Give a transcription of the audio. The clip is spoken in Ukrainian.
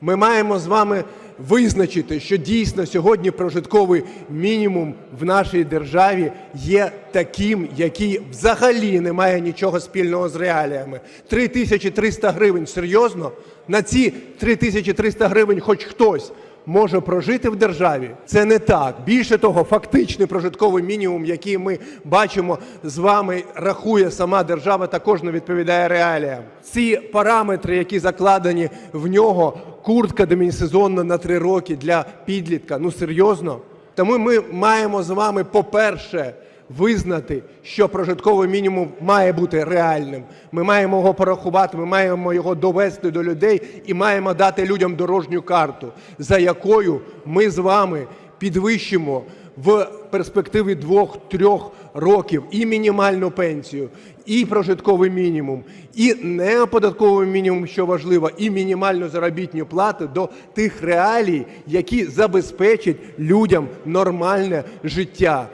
Ми маємо з вами визначити, що дійсно сьогодні прожитковий мінімум в нашій державі є таким, який взагалі не має нічого спільного з реаліями. 3300 гривень серйозно? На ці 3300 гривень хоч хтось може прожити в державі. Це не так. Більше того, фактичний прожитковий мінімум, який ми бачимо з вами, рахує сама держава, також не відповідає реаліям. Ці параметри, які закладені в нього, куртка демісезонна на три роки для підлітка. Ну серйозно? Тому ми маємо з вами, по-перше, визнати, що прожитковий мінімум має бути реальним. Ми маємо його порахувати, ми маємо його довести до людей і маємо дати людям дорожню карту, за якою ми з вами підвищимо в перспективі двох-трьох років і мінімальну пенсію, і прожитковий мінімум, і неоподатковий мінімум, що важливо, і мінімальну заробітну плату до тих реалій, які забезпечать людям нормальне життя.